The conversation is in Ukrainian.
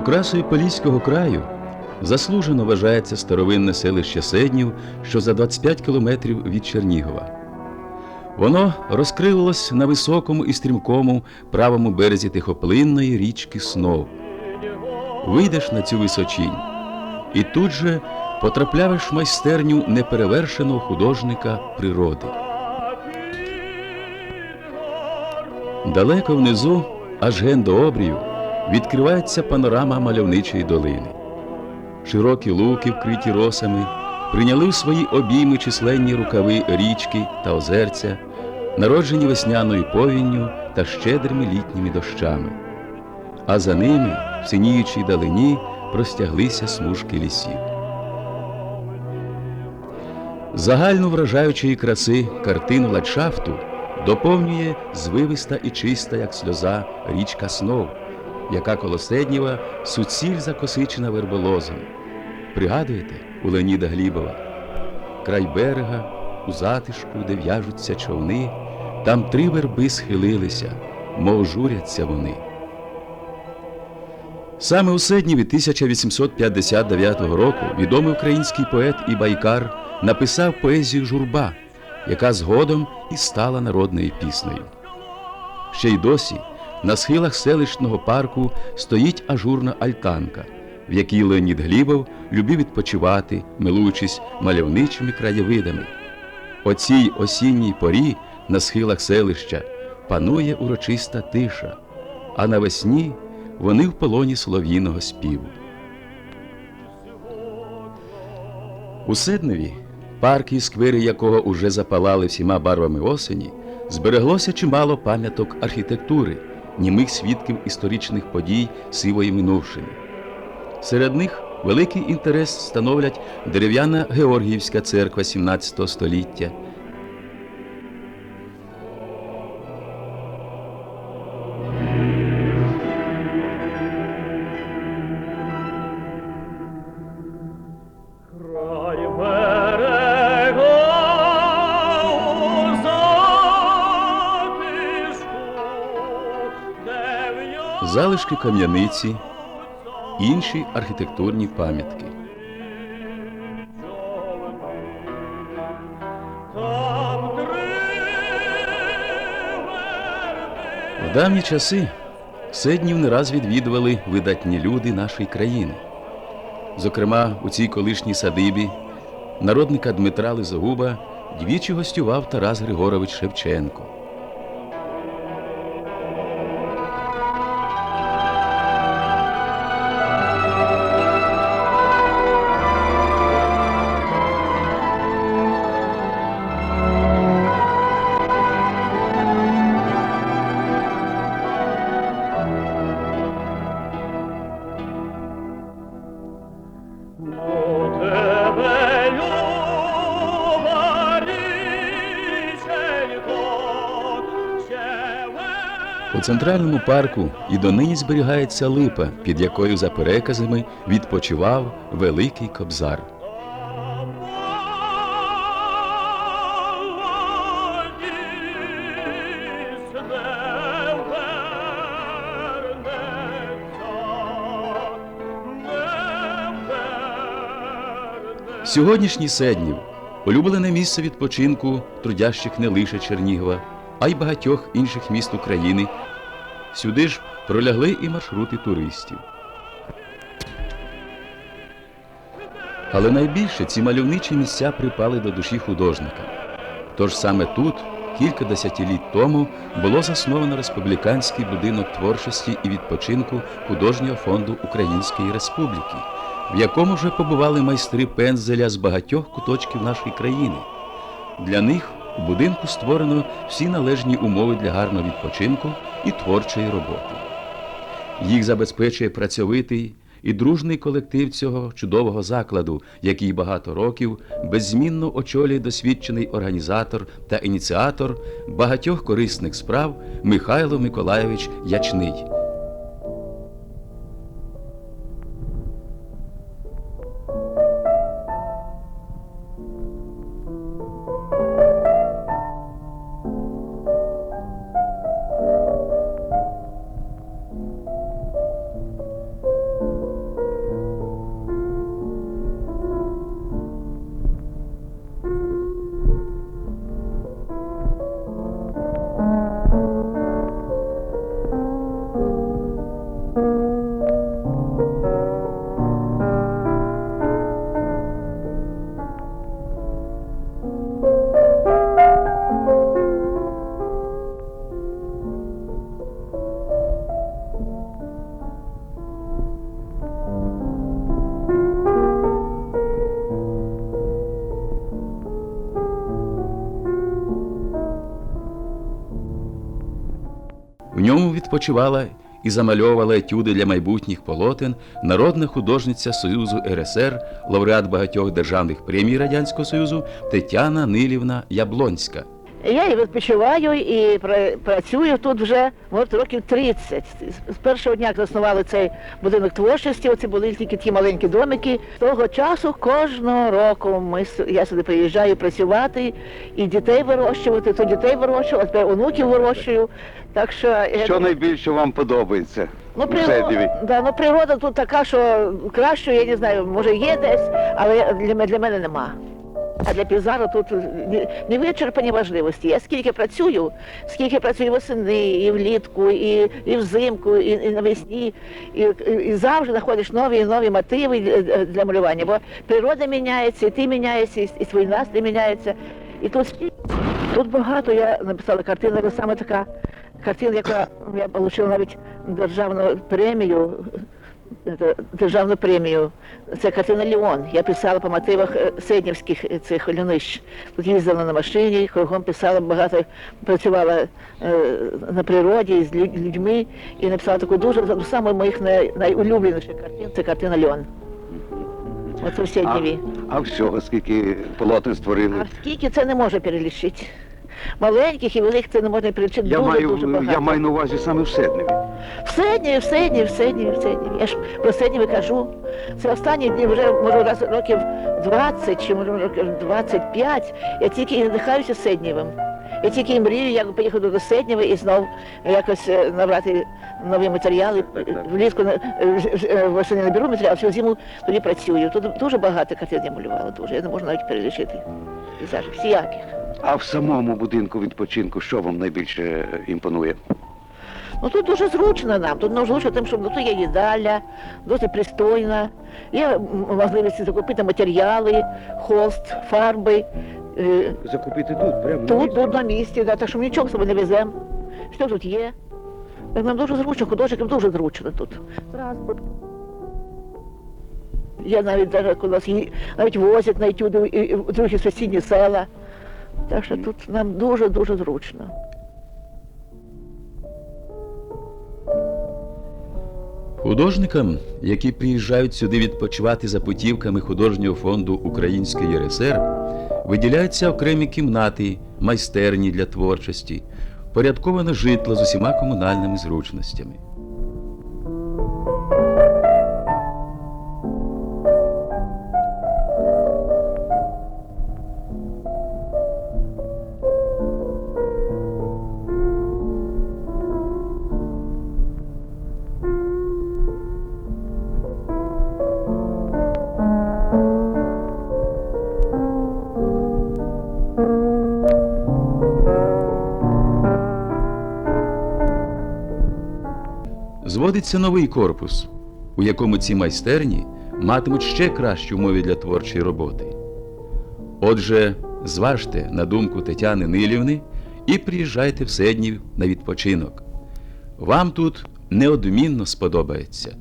Окрасою Поліського краю заслужено вважається старовинне селище Седнів, що за 25 кілометрів від Чернігова. Воно розкрилось на високому і стрімкому правому березі тихоплинної річки Снов. Вийдеш на цю височінь, і тут же потрапляєш в майстерню неперевершеного художника природи. Далеко внизу, аж ген до обрію, відкривається панорама мальовничої долини. Широкі луки, вкриті росами, прийняли в свої обійми численні рукави річки та озерця, народжені весняною повінню та щедрими літніми дощами. А за ними, в синіючій далині, простяглися смужки лісів. Загальну вражаючої краси картину ландшафту доповнює звивиста і чиста, як сльоза, річка Снов, яка коло Седнєва суціль закосичена верболозом. Пригадуєте у Леоніда Глібова? Край берега, у затишку, де в'яжуться човни, там три верби схилилися, мов журяться вони. Саме у Седніві 1859 року відомий український поет і байкар написав поезію Журба, яка згодом і стала народною піснею. Ще й досі на схилах селищного парку стоїть ажурна альтанка, в якій Леонід Глібов любив відпочивати, милуючись мальовничими краєвидами. О цій осінній порі на схилах селища панує урочиста тиша, а навесні вони в полоні солов'їного співу. У Седневі, парк і сквери якого уже запалали всіма барвами осені, збереглося чимало пам'яток архітектури, німих свідків історичних подій сивої минувшини. Серед них великий інтерес становлять дерев'яна Георгіївська церква 17 століття. Залишки кам'яниці, інші архітектурні пам'ятки. В давні часи Седнів не раз відвідували видатні люди нашої країни. Зокрема, у цій колишній садибі народника Дмитра Лизогуба двічі гостював Тарас Григорович Шевченко. Центральному парку і донині зберігається липа, під якою за переказами відпочивав Великий Кобзар. Сьогоднішній Седнів улюблене місце відпочинку трудящих не лише Чернігова, а й багатьох інших міст України. Сюди ж пролягли і маршрути туристів. Але найбільше ці мальовничі місця припали до душі художника. Тож саме тут, кілька десятиліть тому, було засновано республіканський будинок творчості і відпочинку художнього фонду Української Республіки, в якому вже побували майстри пензеля з багатьох куточків нашої країни. Для них у будинку створено всі належні умови для гарного відпочинку і творчої роботи. Їх забезпечує працьовитий і дружний колектив цього чудового закладу, який багато років беззмінно очолює досвідчений організатор та ініціатор багатьох корисних справ Михайло Миколайович Ячний. В ньому відпочивала і замальовувала етюди для майбутніх полотен народна художниця Союзу РСР, лауреат багатьох державних премій Радянського Союзу Тетяна Нилівна Яблонська. Я і відпочиваю, і працюю тут вже от, років 30. З першого дня, як заснували цей будинок творчості, оці були тільки ті маленькі домики. З того часу кожного року ми, я сюди приїжджаю працювати і дітей вирощувати, то дітей вирощую, а тепер онуків вирощую. Так що, Що найбільше вам подобається Ну, природа, да, ну, природа тут така, що краще, я не знаю, може є десь, але для, для мене нема. А для Пізару тут не- невичерпані важливості. Я скільки працюю, скільки працюю восени, і влітку, і, і взимку, і, і навесні, і, і, завжди знаходиш нові і нові мотиви для- малювання. Бо природа міняється, і ти міняєшся, і, твій настрій міняється. І тут, тут багато я написала картину, але саме така картина, яка я отримала навіть державну премію. Державну премію. Це картина Ліон. Я писала по мотивах е, седнівських е, цих льонищ. Тут їздила на машині, кругом писала багато, працювала е, на природі з людьми і написала таку дуже самих моїх най, найулюбленіших картин. Це картина Льон. Оце в А, Седнєві. а всього скільки полотен створили? А скільки це не може перелічити? Маленьких і великих це не можна перелічити Я дуже, маю, дуже багато. я маю на увазі саме в Седневі. В Седніві, в Седніві, в Седніві, в Седніві. Я ж про Седніві кажу. Це останні дні вже, може, раз років 20 чи може років 25. Я тільки і надихаюся Седнівим. Я тільки і мрію, як поїхати до Седнєва і знов якось е, набрати нові матеріали. Влітку е, е, восени наберу матеріал, всю зиму тоді працюю. Тут дуже багато картин я малювала, дуже. Я не можу навіть перелічити. Всіяких. А в самому будинку відпочинку що вам найбільше імпонує? Ну тут дуже зручно нам. Тут ну, зручно тим, що ну, тут є їдаля, досить пристойна. Є можливість закупити матеріали, холст, фарби. Е, Закупити тут, прямо Тут, тут на місці, да, так що ми нічого з собою не веземо. Що тут є? Так нам дуже зручно, художникам дуже зручно тут. Транспорт. Я навіть даже коли нас ї- навіть возять на етюди і в другі сусідні села. Так що тут нам дуже-дуже зручно. Художникам, які приїжджають сюди відпочивати за путівками художнього фонду Української РСР, виділяються окремі кімнати, майстерні для творчості, порядковане житло з усіма комунальними зручностями. Зводиться новий корпус, у якому ці майстерні матимуть ще кращі умови для творчої роботи. Отже, зважте на думку Тетяни Нилівни і приїжджайте в Седнів на відпочинок. Вам тут неодмінно сподобається.